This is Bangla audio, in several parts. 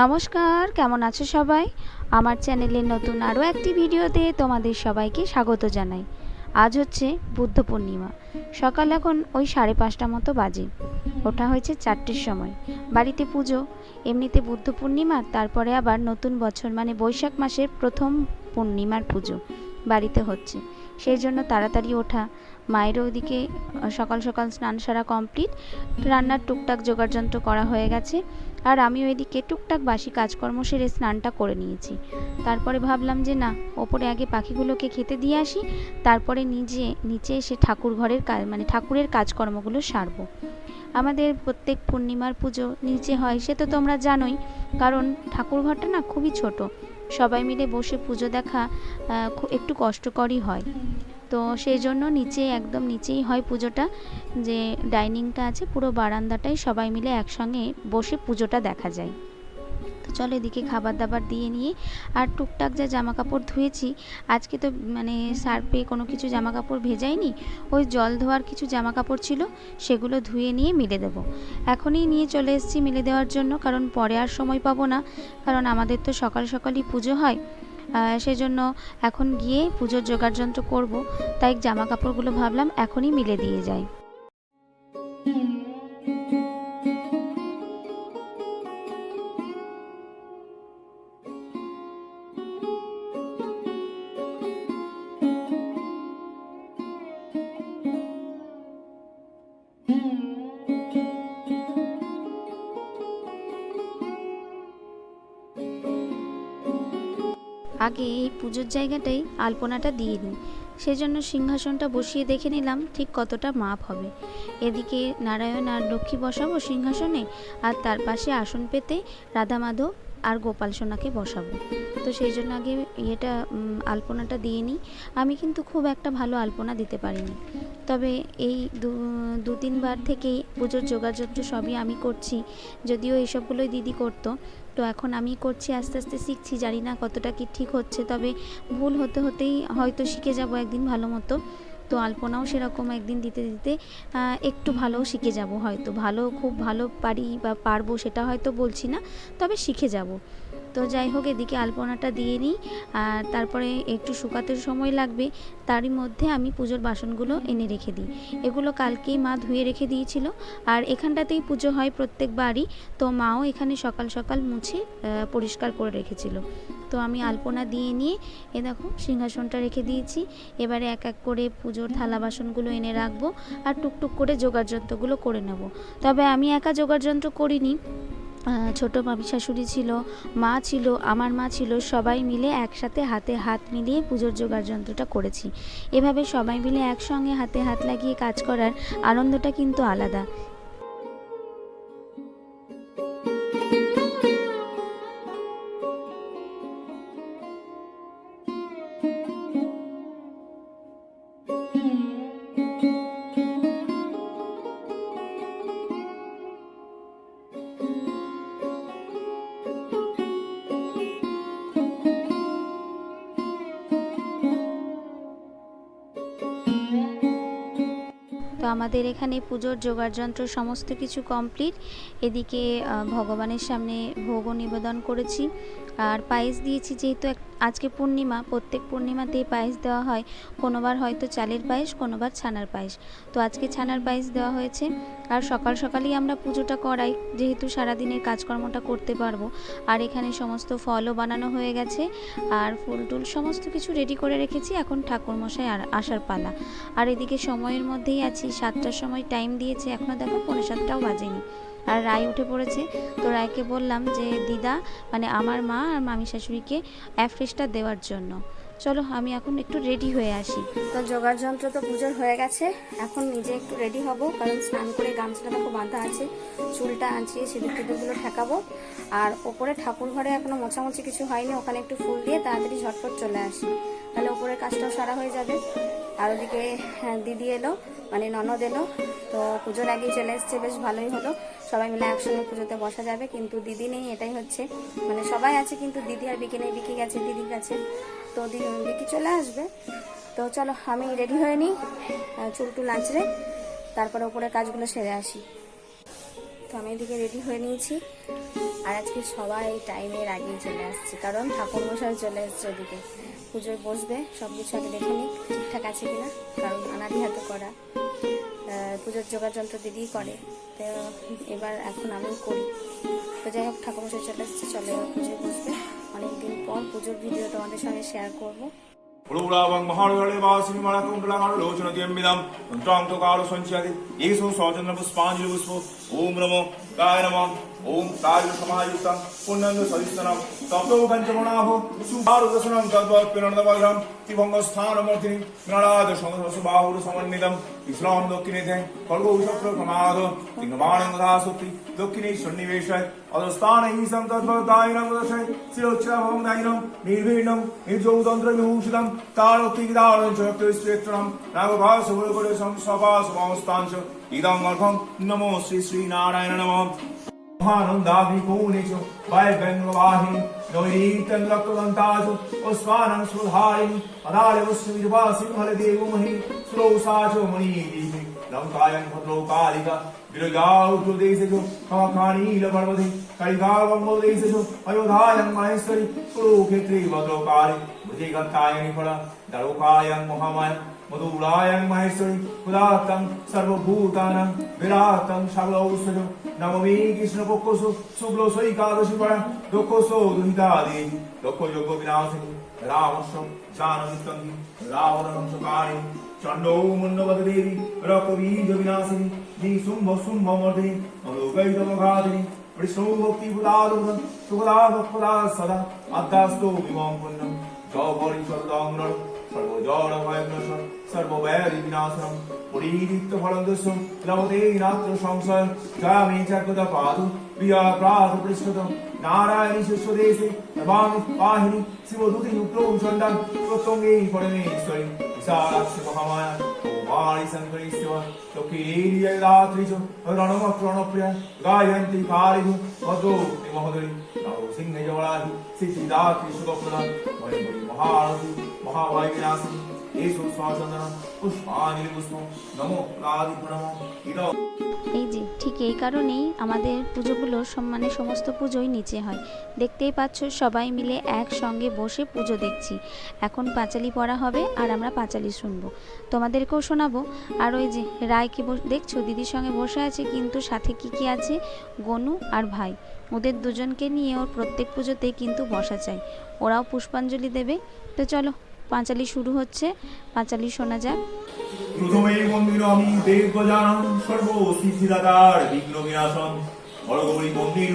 নমস্কার, কেমন আছো সবাই? আমার চ্যানেলের নতুন আরও একটি ভিডিওতে তোমাদের সবাইকে স্বাগত জানাই। আজ হচ্ছে বুদ্ধ পূর্ণিমা। সকাল এখন ওই সাড়ে পাঁচটা মতো বাজে। ওঠা হয়েছে চারটের সময়। বাড়িতে পুজো, এমনিতে বুদ্ধ পূর্ণিমা, তারপরে আবার নতুন বছর মানে বৈশাখ মাসের প্রথম পূর্ণিমার পুজো বাড়িতে হচ্ছে। সেই জন্য তাড়াতাড়ি ওঠা। মায়েরও ওদিকে, সকাল সকাল স্নান সারা কমপ্লিট। রান্নার টুকটাক যোগাড়যন্ত্র করা হয়ে গেছে। আর আমি ওইদিকে টুকটাক বাসি কাজকর্ম সেরে স্নানটা করে নিয়েছি। তারপরে ভাবলাম যে না, ওপরে আগে পাখিগুলোকে খেতে দিয়ে আসি, তারপরে নিজে, নিচে এসে ঠাকুর ঘরের কাজ মানে ঠাকুরের কাজকর্মগুলো সারবো। আমাদের প্রত্যেক পূর্ণিমার পুজো নিচে হয়, সে তো তোমরা জানোই, কারণ ঠাকুর ঘরটা না খুবই ছোট। সবাই মিলে বসে পুজো দেখা একটু কষ্টকরই হয়। তো সেই জন্য নিচে, একদম নিচেই হয় পুজোটা। যে ডাইনিংটা আছে, পুরো বারান্দাটাই সবাই মিলে একসঙ্গে বসে পুজোটা দেখা যায়। তো চলো এদিকে খাবার দাবার দিয়ে নিয়ে, আর টুকটাক যা জামা কাপড় ধুয়েছি, আজকে তো মানে সার্ফে কোনো কিছু জামা কাপড় ভেজাইনি, ওই জল ধোয়ার কিছু জামা কাপড় ছিল, সেগুলো ধুয়ে নিয়ে মিলে দেবো। এখনই নিয়ে চলে এসেছি মিলে দেওয়ার জন্য, কারণ পরে আর সময় পাবো না, কারণ আমাদের তো সকাল সকালই পুজো হয়। সেজন্য এখন গিয়ে পুজোর যোগাড়যন্ত্র করব। তাই জামা কাপড়গুলো ভাবলাম এখনই মিলে দিয়ে যাই। আগে এই পুজোর জায়গাটাই আলপনাটা দিয়ে নিই সেজন্য সিংহাসনটা বসিয়ে দেখে নিলাম ঠিক কতটা মাপ হবে। এদিকে নারায়ণ আর লক্ষ্মী বসাবো সিংহাসনে, আর তার পাশে আসন পেতে রাধা মাধব আর গোপাল সোনাকে বসাবো। তো সেই জন্য আগে ইয়েটা আলপনাটা দিয়ে নিই। আমি কিন্তু খুব একটা ভালো আলপনা দিতে পারিনি। তবে এই দু তিনবার থেকেই পুজোর যোগাযন্ত্র সবই আমি করছি। যদিও এইসবগুলোই দিদি করতো। তো এখন আমি করছি, আস্তে আস্তে শিখছি। জানি না কতটা কি ঠিক হচ্ছে, তবে ভুল হতে হতেই হয়তো শিখে যাব একদিন ভালো মতো। তো আলপনাও সেরকম একদিন দিতে দিতে একটু ভালো শিখে যাব হয়তো। ভালো, খুব ভালো পারি বা পারব সেটা হয়তো বলছি না, তবে শিখে যাব। তো যাই হোক, এদিকে আলপনাটা দিয়ে নিই। আর তারপরে একটু শুকাতে সময় লাগবে, তারই মধ্যে আমি পুজোর বাসনগুলো এনে রেখে দিই। এগুলো কালকেই মা ধুয়ে রেখে দিয়েছিল। আর এখানটাতেই পুজো হয় প্রত্যেকবারই তো মাও এখানে সকাল সকাল মুছে পরিষ্কার করে রেখেছিল। তো আমি আলপনা দিয়ে নিয়ে, এ দেখো, সিংহাসনটা রেখে দিয়েছি। এবারে এক এক করে পুজোর থালা বাসনগুলো এনে রাখব। আর টুকটুক করে যোগাড়যন্ত্রগুলো করে নেব। তবে আমি একা যোগাড়যন্ত্র করিনি। ছোট মামি শাশুড়ি ছিল, মা ছিল, আমার মা ছিল, সবাই মিলে একসাথে হাতে হাত মিলিয়ে পুজোর যোগাড়যন্ত্রটা করেছি। এভাবে সবাই মিলে একসঙ্গে হাতে হাত লাগিয়ে কাজ করার আনন্দটা কিন্তু আলাদা। আমাদের এখানে পুজোর যোগাড়যন্ত্র সমস্ত কিছু কমপ্লিট এদিকে ভগবানের সামনে ভোগও নিবেদন করেছি। আর পায়েস দিয়েছি যেহেতু আজকে পূর্ণিমা, প্রত্যেক পূর্ণিমাতেই পায়েস দেওয়া হয়। কোনোবার হয়তো চালের পায়েস, কোনোবার ছানার পায়েস। তো আজকে ছানার পায়েস দেওয়া হয়েছে। আর সকাল সকালেই আমরা পুজোটা করাই, যেহেতু সারাদিনের কাজকর্মটা করতে পারব। আর এখানে সমস্ত ফলও বানানো হয়ে গেছে। আর ফুল টুল সমস্ত কিছু রেডি করে রেখেছি। এখন ঠাকুরমশাই আর আসার পালা। আর এদিকে সময়ের মধ্যেই আছি। সাতটার সময় টাইম দিয়েছে। এখনও দেখো পৌনে সাতটাও বাজেনি। আর রায় উঠে পড়েছে। তো রায়কে বললাম যে দিদা মানে আমার মা আর মামি শাশুড়িকে অ্যাফ্রেশটা দেওয়ার জন্য। চলো আমি এখন একটু রেডি হয়ে আসি। তো জোগাড় যন্ত্র তো পুজোর হয়ে গেছে। এখন নিজে একটু রেডি হব কারণ স্নান করে গামছাটা দেখো বাঁধা আছে। চুলটা আঁচিয়ে সিঁদুর টিঁদুরগুলো ঠেকাবো। আর ওপরে ঠাকুর ঘরে এখনও মোছামুছি কিছু হয়নি ওখানে একটু ফুল দিয়ে তাড়াতাড়ি ঝটপট চলে আসি। তাহলে ওপরের কাজটাও সারা হয়ে যাবে। আর ওদিকে হ্যাঁ, দিদি এলো মানে ননদ এলো। তো পুজোর আগেই চলে এসছে বেশ ভালোই হলো। সবাই মিলে একসঙ্গে পুজোতে বসা যাবে, কিন্তু দিদি নেই, এটাই হচ্ছে। মানে সবাই আছে, কিন্তু দিদি আর বিকে নেই, বিকে গেছে দিদির কাছে তো বিকি চলে আসবে। তো চলো, আমি রেডি হয়ে নিই চুল টুল আঁচড়ে, তারপরে ওপরে কাজগুলো সেরে আসি। তো আমি এদিকে রেডি হয়ে নিয়েছি, আর আজকে সবাই টাইমের আগেই চলে আসছে, কারণ ঠাকুর মশাই চলে এসছে ওদিকে। পুজোয় বসবে সব কিছু আগে দেখে নিই ঠিকঠাক আছে কিনা, কারণ আনাদি হাতে করা। পুজোর যোগাযন্ত্র দিদি করে। তো এবার এখন আমিও করি। তো যাই হোক, ঠাকুরমশাই চলে এসছে, চলে এবার পুজোয় বসবে। অনেকদিন পর পুজোর ভিডিও তোমাদের সঙ্গে শেয়ার করব। পুরুরাবং পুষ্প। ওম নমো। পুণ্যঙ্গ সদিস্তনম তপ্তো পঞ্চমণাভো সুভারুদশনম তদ্বৎ পিরণদবগ্রহম ত্রিভঙ্গ স্থানমূর্তিনি গণরাজ সংসস বাহুর সমন্বিতম ইসলাম দক্ষিণে দেন খর্গ উষক্র প্রমাদ দাসুতি দক্ষিণে সন্নিবেশয় অধস্থান ঈশং তদ্বদায়নং দশয় শিরোচ্ছাভং দায়নং নির্ভীর্ণং নির্যৌতন্ত্র বিভূষিতম তারক্তিদারং চক্র স্ত্রেত্রম নাগভাস গুরুগুরু সংসভা সমস্তাঞ্চ इदम अर्घं नमो श्री श्री नारायण नमः। महानन्दाभिपूनिषु भयव्यङ्गवाहिं गौरीतं रक्तदन्तासु उस्वानं सुधारिं पदालवस्मिर्वा सिंहलदेवमहि श्लोसाचो मणिः लङ्कायं भद्रौकालिक गिरिगाउदेशेषु कमकाणीलपर्वते कलिकावम्बोदेशेषु अयोधायं महेश्वरि, कुरुक्षेत्रे भद्रौकाले भुजे गन्ताय निफल दलोकायं महामय মধুরায়ং মহেশ্বরী উদাত্তং সর্বভূতানাং বিরাটং সকলৌষধ নবমী কৃষ্ণপক্ষসু শুক্ল সৈকাদশী পরা দক্ষসো দুহিতা দেবী দক্ষ যোগ্য বিনাশিনী রামস্য জানমিত্তঙ্গি রাবণংশকারিণী চণ্ডৌ মন্ডবদ দেবী রক্তবীজ বিনাশিনী নি শুম্ভ মর্দিনী অলোকৈতমঘাদিনী বিষ্ণু ভক্তি বুদাদুর্গ সুখদা ভক্তদা সদা আদ্যাস্তো বিমং পুণ্যম জবরি সর্বদংরণ সর্বজড় ভয়গ্নসন সর্বব্যাধি বিনাশনম পরিদীপ্ত ফলন্দস্য লভতে রাত্র সংশয় যামে চাকদা পাদু প্রিয়া প্রাত পৃষ্ঠত নারায়ণী শিষ্যদেশে নমামি পাহিনী, শিবদূতি প্রৌচণ্ডান প্রত্যঙ্গে পরমেশ্বরী বিশালাক্ষি মহামায়া কুমারী শঙ্করী শিব চক্ষীরিয় রাত্রিচ রণমক্র রণপ্রিয়া গায়ন্তি কারিভু ভদ্রোক্তি মহোদরী সিংহে জবরাহি সিদ্ধিদাত্রী সুখপ্রদান ময়ূরী মহারথী মহাবায়ু বিনাশিনী এই যে, ঠিক এই কারণেই আমাদের পুজোগুলো সম্মানে সমস্ত পুজোই নিচে হয়। দেখতেই পাচ্ছ, সবাই মিলে একসঙ্গে বসে পুজো দেখছি। এখন পাঁচালি পড়া হবে আর আমরা পাঁচালি শুনব। তোমাদেরকেও শোনাবো। আর ওই যে, রায়কে দেখছ, দিদির সঙ্গে বসে আছে, কিন্তু সাথে কি কি আছে? গনু আর ভাই। ওদের দুজনকে নিয়ে ওর প্রত্যেক পুজোতেই কিন্তু বসা চাই। ওরাও পুষ্পাঞ্জলি দেবে। তো চলো পাঁচালি শুরু হচ্ছে। পাঁচালি শোনা যাক। প্রথমে মন্দির আমি দেব জানম সর্ব সিদ্ধিদাতার বিঘ্ন বিনাশন বড়গৌরী মন্দির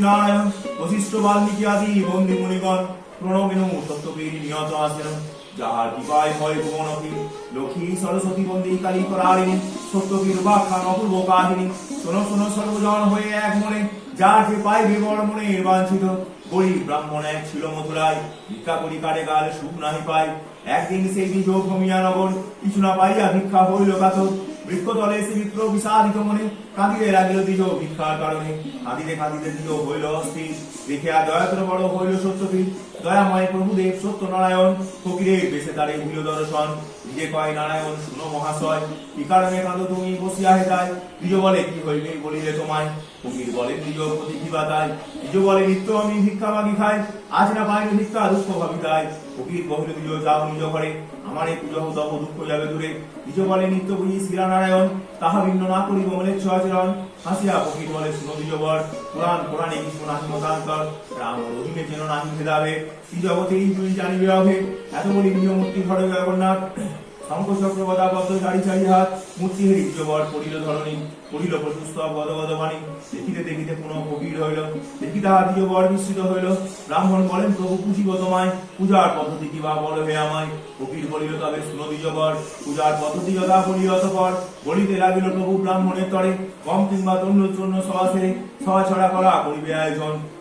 নারায়ণ বশিষ্ঠ বাল্মীকি আদি বন্দী মুনিগণ প্রণবিনু সত্যবীর নিহত আছেন। যাহার কৃপায় হয় ভুবনকি লক্ষ্মী সরস্বতী বন্দী কালী করারিণী সত্যবীর বাখ্যান অপূর্ব কাহিনী। শোনো শোনো, সর্বজন হয়ে এক মনে, যার যে পাইবে বড় মনে বাঞ্ছিত গরিব ব্রাহ্মণ এক ছিল মথুরায় ভিক্ষা করি কাটে গাল সুখ নাহি পায়। একদিন সেই নিজ ভূমিয়া নগর কিছু না পাইয়া ভিক্ষা হইল কাতর বৃক্ষতলে সে মিত্র বিষাদিত মনে কাঁদিতে লাগিল দ্বিজ ভিক্ষার কারণে। কাঁদিতে কাঁদিতে দ্বিজ হইল অস্থির। দেখিয়া দয়াতর বড় হইল সত্যপীর দয়াময় প্রভুদেব সত্যনারায়ণ ফকিরের বেশে তারে হইল দর্শন। নিজে কয়, নারায়ণ, শুনো মহাশয়, কি কারণে কাঁদো তুমি? বসিয়া হেতায়। দ্বিজ বলে, কি হইবে? বলিলে তোমায় ফকির বলে দ্বিজ প্রতি বাতায় দ্বিজ বলে নিত্য আমি ভিক্ষা মাগি খাই, আজ না পাইনি ভিক্ষা, দুঃখ ভাবিতাই ফকির কহিল দ্বিজ যাও নিজ ঘরে, আমার এই পুজো তব দুঃখ যাবে দূরে। নিজ বলে, নিত্য বুঝি শ্রীরা নারায়ণ, তাহা ভিন্ন না করিব বলে চরাচরণ হাসিয়া ফকির বলে, শুনো দ্বিজ বর পুরাণ পুরাণে কিছু নাহি মতান্তর রাম রহিমে যেন নাহি ভেদাবে শ্রী জগতেই তুমি জানিবে অভে এত বলি নিজ মূর্তি ঘরে জগন্নাথ। শঙ্খ চক্রবদা বদ্ধ চারি হাত, মূর্তি হেরি জবর পড়িল ধরণী, পড়িল প্রশস্ত গদ গদ বাণী দেখিতে দেখিতে পুনঃ গভীর হইল দেখি তাহা বর মিশ্রিত হইল। ব্রাহ্মণ বলেন, প্রভু পুজিব তোমায় পূজার পদ্ধতি কি বা বল হে আমায়? ফকির বলিল, তবে শুনো দ্বিজ বর পূজার পদ্ধতি যথা বলি অতপর। বলিতে লাগিল প্রভু ব্রাহ্মণের তরে, কম কিংবা তন্য চূর্ণ সহাসে সহা ছড়া করা করিবে আয়োজন।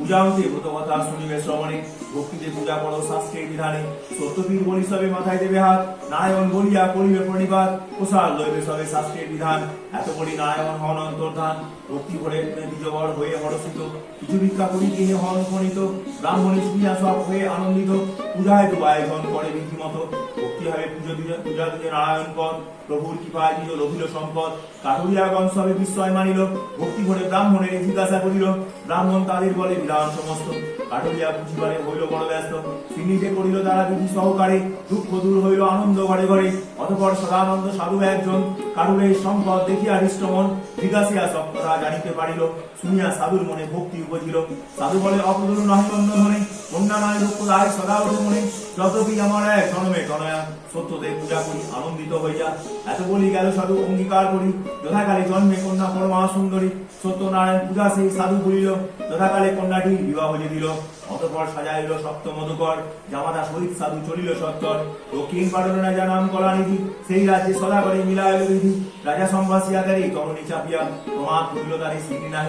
পূজা অন্তে শুনিবে শ্রবণে ভক্তিতে পূজা করো শাস্ত্রের বিধানে বলি সবে মাথায় দেবে হাত নারায়ণ বলিয়া করিবে প্রণিপাত প্রসাদ লইবে সবে শাস্ত্রের বিধান এত বলি নারায়ণ হন অন্তর্ধান। ভক্তি ভরে নিজবর হয়ে হরষিত। কিছু ভিক্ষা করি হন উপনীত। ব্রাহ্মণী শুনিয়া সব হয়ে আনন্দিত। পূজায় তো আয়োজন করে ভক্তি হবে? পুজো পূজা দিয়ে নারায়ণ পদ প্রভুর কৃপায় দিল রহিল সম্পদ। কাটুরিয়াগণ সবে বিস্ময় মানিল, ভক্তি ভরে ব্রাহ্মণের জিজ্ঞাসা করিল। ব্রাহ্মণ তাদের বলে, বিধান সমস্ত। বুঝিবারে হইল বড় ব্যস্ত। করিল তারা বিধি সহকারে। দুঃখ দূর হইল আনন্দ ঘরে ঘরে। অতপর সদানন্দ সাধু একজন। সম্পদ দেখিয়া হৃষ্টমন জিজ্ঞাসিয়া সব জানিতে পারিল। শুনিয়া সাধুর মনে ভক্তি উপজিল। সাধু বলে অপদুর নহে অন্য ধনে কন্যা নয় সদা মনে যতপি আমার এক জনমে তনয়া পূজা করি, আনন্দিত এত বলি গেল সাধু অঙ্গীকার করি, যথাকালে জন্মে কন্যা সত্যনারায়ণ পূজা সেই সাধু যথাকালে কন্যাটি বিবাহ দিল। অতপর সাজাইল সপ্ত মধুকর, জামাতা শহীদ সাধু চলিল সত্তর। দক্ষিণ পাটনা যা নাম করা নিধি সেই রাজ্যে সদা করে বিধি। রাজা তরণী চাপিয়া প্রমাদ করিল তারি না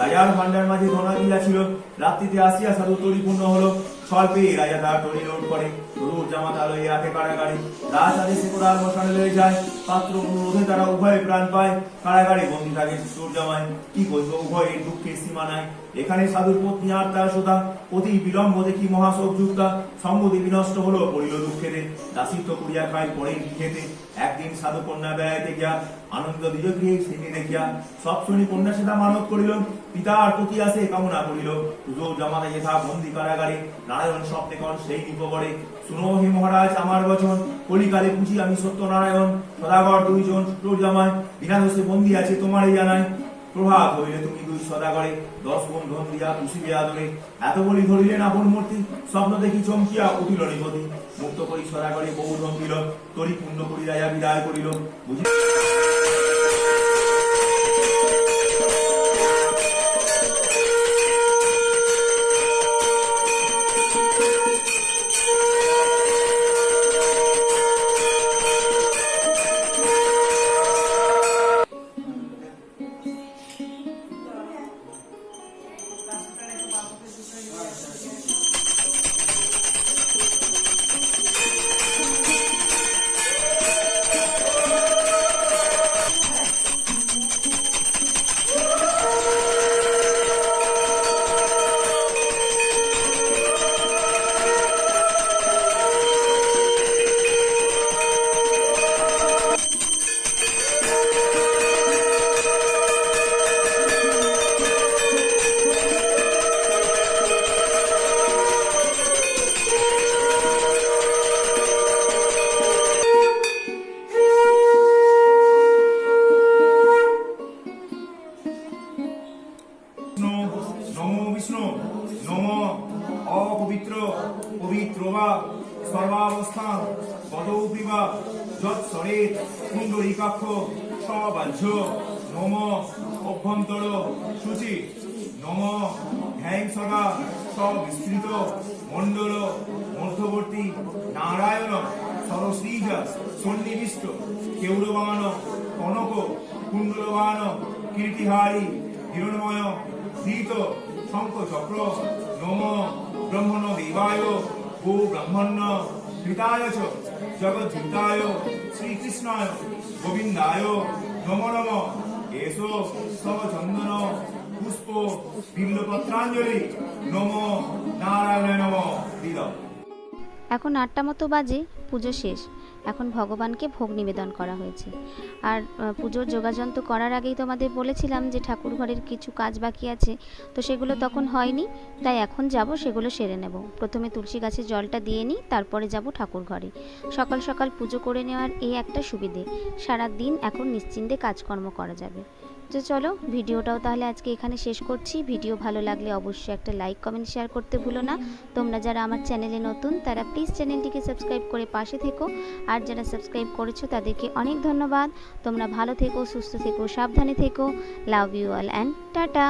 রাজার ভান্ডার মাঝে ধনা দিয়াছিল। রাত্রিতে আসিয়া সাধু তরিপূর্ণ হলো। স্বল্পে রাজা তার তরি লোড করে। তরুর জামাতা লইয়া রাখে কারাগারে। রাজ আদেশে কোদাল মশানে লয়ে যায়। পাত্র অনুরোধে তারা উভয়ে প্রাণ পায়। কারাগারে বন্দী থাকে সূর্যমায়। কি বলব, উভয়ের দুঃখের সীমা নাই। এখানে সাধুর পত্নী আর তার সোতা অতি বিলম্ব দেখি মহাশোক যুক্তা, সম্মতি বিনষ্ট হলো পড়িল দুঃখেতে। দাসিত্ব করিয়া খাই পরে খেতে একদিন সাধু কন্যা বেড়াইতে গিয়া আনন্দ স্মৃতি দেখিয়া। সব শুনি কন্যা সেটা মানত করিল। পিতা পিতার প্রতি আসে কামনা করিল। পুজো জামাতা যথা বন্দি কারাগারে নারায়ণ স্বপ্নে কন সেই নিপবরে শুনো হে মহারাজ, আমার বচন। কলিকালে বুঝি আমি সত্য নারায়ণ সদাগর দুইজন শুক্র জামাই। বিনা দোষে বন্দি আছে তোমারই জানাই। প্রভাত হইলে তুমি দুই সদা করে দশ গুণ ধন দিয়া খুশিবে আদরে এত বলি ধরিলেন আপন মূর্তি, স্বপ্ন দেখি চমকিয়া উঠিল নিপতি মুক্ত করি সদা করে বহু ধন দিল, তরি পূর্ণ করি রাজা বিদায় করিল। বুঝি সদা সবিস্তৃত মণ্ডল, মধ্যবর্তী, নারায়ণ সরশ্রীজ সন্নিবিষ্ট কেউরবান কনক কুণ্ডলবান কীর্তিহারী, হিরণময়, ধৃত, শঙ্খ, চক্র, নম, ব্রহ্মণ, দেবায়, গো ব্রহ্মণ্য কৃতায় চ জগদ্ধিতায় শ্রীকৃষ্ণায়, গোবিন্দায়, নম নম এসো সব চন্দন পুষ্প বিল্লপত্রাঞ্জলি নম নারায়ণ নম। এখন আটটা মতো বাজে, পুজো শেষ। এখন ভগবানকে ভোগ নিবেদন করা হয়েছে। আর পুজোর যোগাযন্ত্র করার আগেই তোমাদের বলেছিলাম যে ঠাকুর ঘরের কিছু কাজ বাকি আছে। তো সেগুলো তখন হয়নি, তাই এখন যাব, সেগুলো সেরে নেব। প্রথমে তুলসী গাছে জলটা দিয়ে নিই, তারপরে যাব ঠাকুর ঘরে। সকাল সকাল পুজো করে নেওয়ার এই একটা সুবিধে। সারা দিন এখন নিশ্চিন্তে কাজকর্ম করা যাবে। তো চলো, ভিডিওটাও তাহলে আজকে এখানে শেষ করছি। ভিডিও ভালো লাগলে অবশ্যই একটা লাইক কমেন্ট শেয়ার করতে ভুলো না। তোমরা যারা আমার চ্যানেলে নতুন, তারা প্লিজ চ্যানেলটিকে সাবস্ক্রাইব করে পাশে থেকো। আর যারা সাবস্ক্রাইব করেছ, তাদেরকে অনেক ধন্যবাদ। তোমরা ভালো থেকো, সুস্থ থেকো, সাবধানে থেকো। Love you all and tata